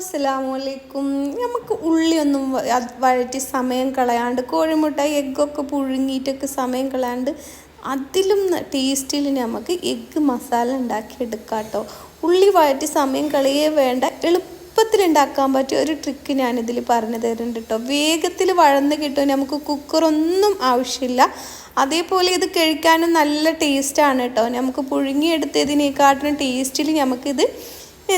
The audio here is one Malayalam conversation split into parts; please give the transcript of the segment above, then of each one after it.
അസ്സലാമലൈക്കും നമുക്ക് ഉള്ളിയൊന്നും വഴറ്റി സമയം കളയാണ്ട് കോഴിമുട്ട എഗ്ഗൊക്കെ പുഴുങ്ങിയിട്ടൊക്കെ സമയം കളയാണ്ട് അതിലും ടേസ്റ്റിൽ നമുക്ക് എഗ്ഗ് മസാല ഉണ്ടാക്കിയെടുക്കാം കേട്ടോ ഉള്ളി വഴറ്റി സമയം കളയേ വേണ്ട. എളുപ്പത്തിൽ ഉണ്ടാക്കാൻ പറ്റിയ ഒരു ട്രിക്ക് ഞാനിതിൽ പറഞ്ഞു തരുന്നുണ്ട് കേട്ടോ വേഗത്തിൽ വഴന്ന് കിട്ടും. നമുക്ക് കുക്കറൊന്നും ആവശ്യമില്ല. അതേപോലെ ഇത് കഴിക്കാനും നല്ല ടേസ്റ്റാണ് കേട്ടോ നമുക്ക് പുഴുങ്ങിയെടുത്തതിനേക്കാട്ടിലും ടേസ്റ്റിൽ നമുക്കിത്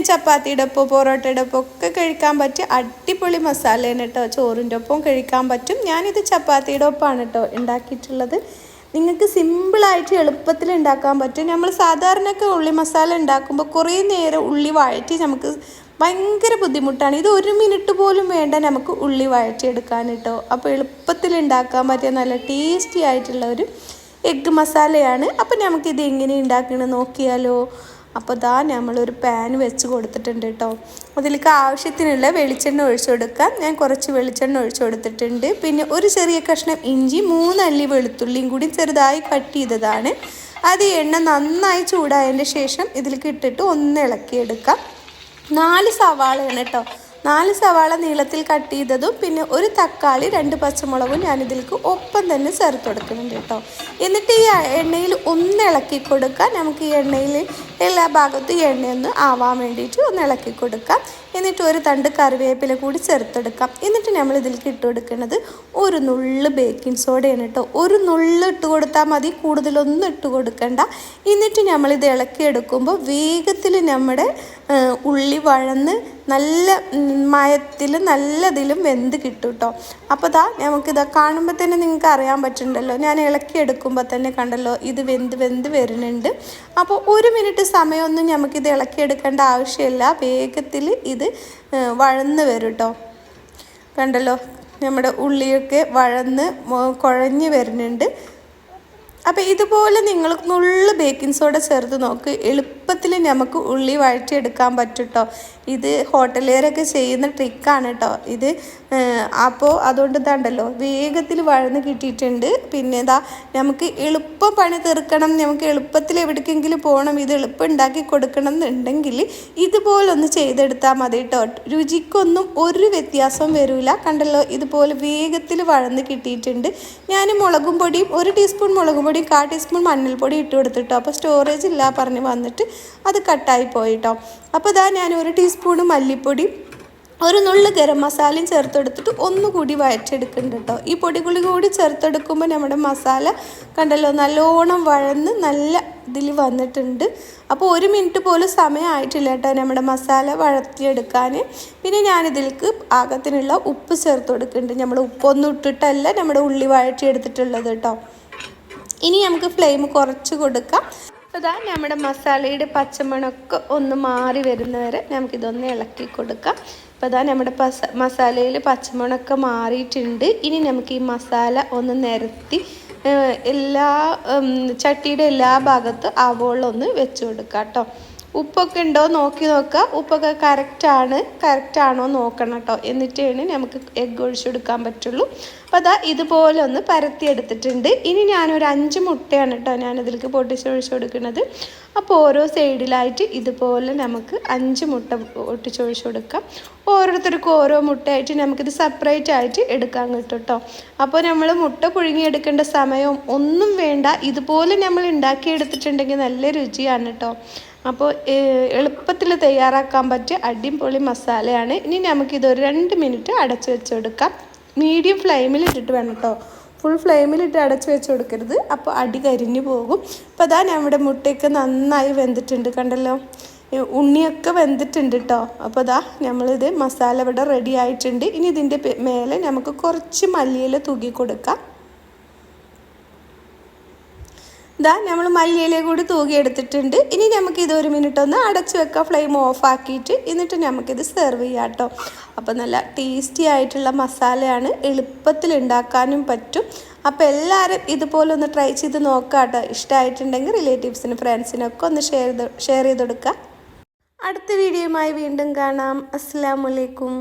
ചപ്പാത്തിയുടെ ഒപ്പം പൊറോട്ടയുടെ ഒപ്പം ഒക്കെ കഴിക്കാൻ പറ്റിയ അടിപൊളി മസാലയാണ് കേട്ടോ. ചോറിന്റെ ഒപ്പം കഴിക്കാൻ പറ്റും. ഞാനിത് ചപ്പാത്തിയുടെ ഒപ്പമാണ് കേട്ടോ ഉണ്ടാക്കിയിട്ടുള്ളത്. നിങ്ങൾക്ക് സിമ്പിളായിട്ട് എളുപ്പത്തിൽ ഉണ്ടാക്കാൻ പറ്റും. നമ്മൾ സാധാരണയൊക്കെ ഉള്ളി മസാല ഉണ്ടാക്കുമ്പോൾ കുറേ നേരം ഉള്ളി വഴറ്റി നമുക്ക് ഭയങ്കര ബുദ്ധിമുട്ടാണ്. ഇത് ഒരു മിനിറ്റ് പോലും വേണ്ട നമുക്ക് ഉള്ളി വഴറ്റിയെടുക്കാൻ കേട്ടോ. അപ്പോൾ എളുപ്പത്തിൽ ഉണ്ടാക്കാൻ പറ്റിയ നല്ല ടേസ്റ്റി ആയിട്ടുള്ള ഒരു എഗ്ഗ് മസാലയാണ്. അപ്പോൾ നമുക്കിത് എങ്ങനെ ഉണ്ടാക്കണമെന്ന് നോക്കിയാലോ. അപ്പോൾ ഇതാ നമ്മളൊരു പാൻ വെച്ച് കൊടുത്തിട്ടുണ്ട് കേട്ടോ അതിലേക്ക് ആവശ്യത്തിനുള്ള വെളിച്ചെണ്ണ ഒഴിച്ചു കൊടുക്കാം. ഞാൻ കുറച്ച് വെളിച്ചെണ്ണ ഒഴിച്ചു കൊടുത്തിട്ടുണ്ട്. പിന്നെ ഒരു ചെറിയ കഷ്ണം ഇഞ്ചി മൂന്നല്ലി വെളുത്തുള്ളിയും കൂടി ചെറുതായി കട്ട് ചെയ്തതാണ്. അത് എണ്ണ നന്നായി ചൂടായതിന്റെ ശേഷം ഇതിലേക്ക് ഇട്ടിട്ട് ഒന്ന് ഇളക്കിയെടുക്കാം. നാല് സവാളയാണ് കേട്ടോ നാല് സവാള നീളത്തിൽ കട്ട് ചെയ്തതും പിന്നെ ഒരു തക്കാളി രണ്ട് പച്ചമുളകും ഞാനിതിലേക്ക് ഒപ്പം തന്നെ ചേർത്ത് കൊടുക്കുന്നുണ്ട് കേട്ടോ. എന്നിട്ട് ഈ എണ്ണയിൽ ഒന്ന് ഇളക്കി കൊടുക്കാം. നമുക്ക് ഈ എണ്ണയിൽ എല്ലാ ഭാഗത്തും എണ്ണയൊന്ന് ആവാൻ വേണ്ടിയിട്ട് ഒന്ന് ഇളക്കി കൊടുക്കാം. എന്നിട്ട് ഒരു തണ്ട് കറിവേപ്പില കൂടി ചേർത്തെടുക്കാം. എന്നിട്ട് നമ്മൾ ഇതിലേക്ക് ഇട്ട് കൊടുക്കുന്നത് ഒരു നുള്ള് ബേക്കിംഗ് സോഡയാണ് കേട്ടോ. ഒരു നുള്ള് ഇട്ട് കൊടുത്താൽ മതി. കൂടുതലൊന്നും ഇട്ട് കൊടുക്കണ്ട. എന്നിട്ട് നമ്മളിത് ഇളക്കിയെടുക്കുമ്പോൾ വേഗത്തിൽ നമ്മുടെ ഉള്ളി വഴന്ന് നല്ല മയത്തിൽ നല്ലതിലും വെന്ത് കിട്ടും കേട്ടോ അപ്പോൾ ദാ നമുക്കിതാ കാണുമ്പോൾ തന്നെ നിങ്ങൾക്ക് അറിയാൻ പറ്റുന്നുണ്ടല്ലോ. ഞാൻ ഇളക്കി എടുക്കുമ്പോൾ തന്നെ കണ്ടല്ലോ ഇത് വെന്ത് വെന്ത് വരുന്നുണ്ട്. അപ്പോൾ ഒരു മിനിറ്റ് സമയമൊന്നും നമുക്കിത് ഇളക്കിയെടുക്കേണ്ട ആവശ്യമില്ല. വേഗത്തിൽ ഇത് വഴന്ന് വരും കേട്ടോ കണ്ടല്ലോ നമ്മുടെ ഉള്ളിയൊക്കെ വഴന്ന് കുഴഞ്ഞ് വരുന്നുണ്ട്. അപ്പോൾ ഇതുപോലെ നിങ്ങൾ നുള്ളു ബേക്കിംഗ് സോഡ ചേർത്ത് നോക്ക്. എളുപ്പത്തിൽ നമുക്ക് ഉള്ളി വഴറ്റിയെടുക്കാൻ പറ്റും ഇത് ഹോട്ടലുകാരൊക്കെ ചെയ്യുന്ന ട്രിക്കാണ് കേട്ടോ ഇത് അപ്പോൾ അതുകൊണ്ട് ഇതാണ്ടല്ലോ. വേഗത്തിൽ വഴന്ന് കിട്ടിയിട്ടുണ്ട്. പിന്നെ ഇതാ നമുക്ക് എളുപ്പം പണി തീർക്കണം. നമുക്ക് എളുപ്പത്തിൽ എവിടേക്കെങ്കിലും പോകണം. ഇത് എളുപ്പം ഉണ്ടാക്കി കൊടുക്കണം എന്നുണ്ടെങ്കിൽ ഇതുപോലൊന്ന് ചെയ്തെടുത്താൽ മതി കേട്ടോ രുചിക്കൊന്നും ഒരു വ്യത്യാസവും വരില്ല കണ്ടല്ലോ ഇതുപോലെ വേഗത്തിൽ വഴന്ന് കിട്ടിയിട്ടുണ്ട്. ഞാൻ മുളകും പൊടിയും ഒരു ടീസ്പൂൺ മുളകും പൊടിയും കാ ടീസ്പൂൺ മഞ്ഞൾപ്പൊടി ഇട്ട് കൊടുത്തിട്ടോ അപ്പോൾ സ്റ്റോറേജ് ഇല്ല പറഞ്ഞ് വന്നിട്ട് അത് കട്ടായി പോയിട്ടോ. അപ്പോൾ ഇതാ ഞാൻ ഒരു ടീസ്പൂൺ മല്ലിപ്പൊടി ഒരു നുള്ളു ഗരം മസാലയും ചേർത്തെടുത്തിട്ട് ഒന്നുകൂടി വഴറ്റെടുക്കുന്നുണ്ട് കേട്ടോ. ഈ പൊടികൾ കൂടി ചേർത്തെടുക്കുമ്പോൾ നമ്മുടെ മസാല കണ്ടല്ലോ നല്ലോണം വഴന്ന് നല്ല ഇതിൽ വന്നിട്ടുണ്ട്. അപ്പോൾ ഒരു മിനിറ്റ് പോലും സമയമായിട്ടില്ല കേട്ടോ നമ്മുടെ മസാല വഴത്തിയെടുക്കാൻ പിന്നെ ഞാനിതിലേക്ക് പാകത്തിനുള്ള ഉപ്പ് ചേർത്ത് കൊടുക്കുന്നുണ്ട് നമ്മൾ ഉപ്പൊന്നും ഇട്ടിട്ടല്ല നമ്മുടെ ഉള്ളി വഴറ്റിയെടുത്തിട്ടുള്ളത് കേട്ടോ. ഇനി നമുക്ക് ഫ്ലെയിം കുറച്ച് കൊടുക്കാം. അതാ നമ്മുടെ മസാലയുടെ പച്ചമണമൊക്കെ ഒന്ന് മാറി വരുന്നവരെ നമുക്കിതൊന്ന് ഇളക്കി കൊടുക്കാം. അപ്പോൾ അതാ നമ്മുടെ പസ മസാലയിൽ പച്ചമണമൊക്കെ മാറിയിട്ടുണ്ട്. ഇനി നമുക്ക് ഈ മസാല ഒന്ന് നിരത്തി എല്ലാ ചട്ടിയുടെ എല്ലാ ഭാഗത്തും ആവോളൊന്ന് വെച്ച് കൊടുക്കാം കേട്ടോ. ഉപ്പൊക്കെ ഉണ്ടോ നോക്കി നോക്കുക ഉപ്പൊക്കെ കറക്റ്റാണ് കറക്റ്റാണോ നോക്കണം കേട്ടോ എന്നിട്ടാണ് നമുക്ക് എഗ്ഗ് ഒഴിച്ചെടുക്കാൻ പറ്റുള്ളൂ. അപ്പോൾ അതാ ഇതുപോലെ ഒന്ന് പരത്തി എടുത്തിട്ടുണ്ട്. ഇനി ഞാനൊരു അഞ്ച് മുട്ടയാണ് കേട്ടോ ഞാനതിലേക്ക് പൊട്ടിച്ചൊഴിച്ച് കൊടുക്കുന്നത് അപ്പോൾ ഓരോ സൈഡിലായിട്ട് ഇതുപോലെ നമുക്ക് അഞ്ച് മുട്ട ഒട്ടിച്ചൊഴിച്ച് കൊടുക്കാം ഓരോരുത്തർക്കും ഓരോ മുട്ടയായിട്ട് നമുക്കിത് സെപ്പറേറ്റ് ആയിട്ട് എടുക്കാൻ കിട്ടും കേട്ടോ അപ്പോൾ നമ്മൾ മുട്ട പുഴുങ്ങിയെടുക്കേണ്ട സമയവും ഒന്നും വേണ്ട. ഇതുപോലെ നമ്മൾ ഉണ്ടാക്കിയെടുത്തിട്ടുണ്ടെങ്കിൽ നല്ല രുചിയാണ് കേട്ടോ അപ്പോൾ എളുപ്പത്തിൽ തയ്യാറാക്കാൻ പറ്റിയ അടിപൊളി മസാലയാണ്. ഇനി നമുക്കിത് ഒരു രണ്ട് മിനിറ്റ് അടച്ചു വെച്ചെടുക്കാം. മീഡിയം ഫ്ലെയിമിൽ ഇട്ടിട്ട് വേണം കേട്ടോ ഫുൾ ഫ്ലെയിമിലിട്ട് അടച്ചു വെച്ച് കൊടുക്കരുത് അപ്പോൾ അടി കരിഞ്ഞു പോകും. അപ്പോൾ അതാ നമ്മുടെ മുട്ടയൊക്കെ നന്നായി വെന്തിട്ടുണ്ട് കണ്ടല്ലോ. ഉണ്ണിയൊക്കെ വെന്തിട്ടുണ്ട് കേട്ടോ അപ്പോൾ അതാ നമ്മളിത് മസാല ഇവിടെ റെഡി ആയിട്ടുണ്ട്. ഇനി ഇതിന്റെ മേലെ നമുക്ക് കുറച്ച് മല്ലിയിൽ തൂക്കി കൊടുക്കാം. ഇതാ നമ്മൾ മല്ലിയില കൂടി തൂകി എടുത്തിട്ടുണ്ട്. ഇനി നമുക്ക് ഇത് ഒരു മിനിറ്റ് ഒന്ന് അടച്ചു വെക്കാം. ഫ്ലെയിം ഓഫാക്കിയിട്ട് എന്നിട്ട് നമുക്കിത് സെർവ് ചെയ്യാം കേട്ടോ അപ്പോൾ നല്ല ടേസ്റ്റി ആയിട്ടുള്ള മസാലയാണ് എളുപ്പത്തിൽ ഉണ്ടാക്കാനും പറ്റും. അപ്പോൾ എല്ലാവരും ഇതുപോലെ ഒന്ന് ട്രൈ ചെയ്ത് നോക്കാം കേട്ടോ ഇഷ്ടമായിട്ടുണ്ടെങ്കിൽ റിലേറ്റീവ്സിനും ഫ്രണ്ട്സിനൊക്കെ ഒന്ന് ഷെയർ ചെയ്ത് ഷെയർ ചെയ്ത് കൊടുക്കുക അടുത്ത വീഡിയോയുമായി വീണ്ടും കാണാം. അസ്സാം വലൈക്കും